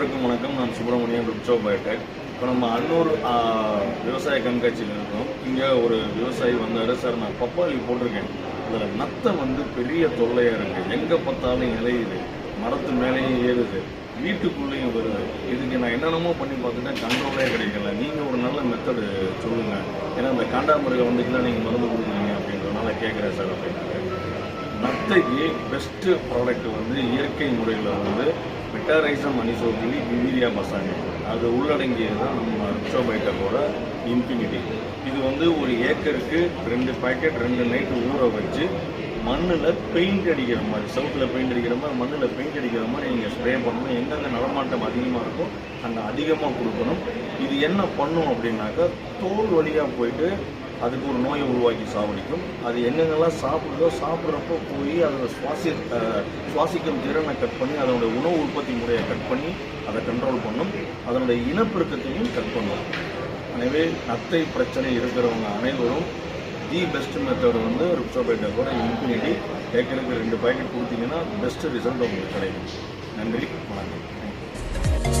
அனைவருக்கும் வணக்கம். நான் சுப்பிரமணியம் ருப்சோ பயோடெக் இப்போ நம்ம அன்னூர் விவசாய கண்காட்சியில் இருக்கோம். இங்கே ஒரு விவசாயி வந்தார். சார் நான் பப்பாளி போட்டிருக்கேன். அதில் நத்தை வந்து பெரிய தொல்லையாக இருக்குது எங்கே பார்த்தாலும் இலையுது. மரத்து மேலேயும் ஏறுது. வீட்டுக்குள்ளேயும் வருது. இதுக்கு நான் என்னென்னமோ பண்ணி பார்த்துட்டேன். கண்ட்ரோலே கிடைக்கல. நீங்கள் ஒரு நல்ல மெத்தடு சொல்லுங்கள் ஏன்னா இந்த காண்டாமிருகம் வந்துச்சுன்னா நீங்கள் மருந்து கொடுக்குறீங்க அப்படின்றதுனால கேட்குறேன் சார் அப்படின்னாரு நத்தைக்கு பெஸ்ட்டு ப்ராடக்ட் வந்து இயற்கை முறையில் வந்து மெட்டாரைசம் அனிசோபிலி யூரியா பசானி அது உள்ளடங்கியது தான் நம்ம ரிக்ஷோபைட்டரோட இன்ஃபினிட்டி. இது வந்து ஒரு ஏக்கருக்கு ரெண்டு பேக்கெட் ரெண்டு நைட்டு ஊற வச்சு மண்ணில் பெயிண்ட் அடிக்கிற மாதிரி சவுத்தில் பெயிண்ட் அடிக்கிற மாதிரி மண்ணில் பெயிண்ட் அடிக்கிற மாதிரி நீங்கள் ஸ்ப்ரே பண்ணணும். எங்கெங்கே நடமாட்டம் அதிகமாக இருக்கோ அங்கே அதிகமாக கொடுக்கணும். இது என்ன பண்ணும் அப்படின்னாக்கா தோல் வழியாக போயிட்டு அதுக்கு ஒரு நோயை உருவாக்கி சாவடிக்கும். அது எங்கெங்கெல்லாம் சாப்பிடுதோ சாப்பிட்றப்போ போய் அதோட சுவாசி சுவாசிக்கும் திறனை கட் பண்ணி அதனுடைய உணவு உற்பத்தி முறையை கட் பண்ணி அதை கண்ட்ரோல் பண்ணும். அதனுடைய இனப்பெருக்கத்தையும் கட் பண்ணும். எனவே நத்தை பிரச்சனை இருக்கிறவங்க அனைவரும் தி பெஸ்ட் மெத்தட் வந்து ரிப்சோபேட்டோட இன்ஃபினிட்டி ஏக்கருக்கு ரெண்டு பாக்கெட் கொடுத்தீங்கன்னா பெஸ்ட் ரிசல்ட் உங்களுக்கு கிடைக்கும். நன்றி வணக்கம்.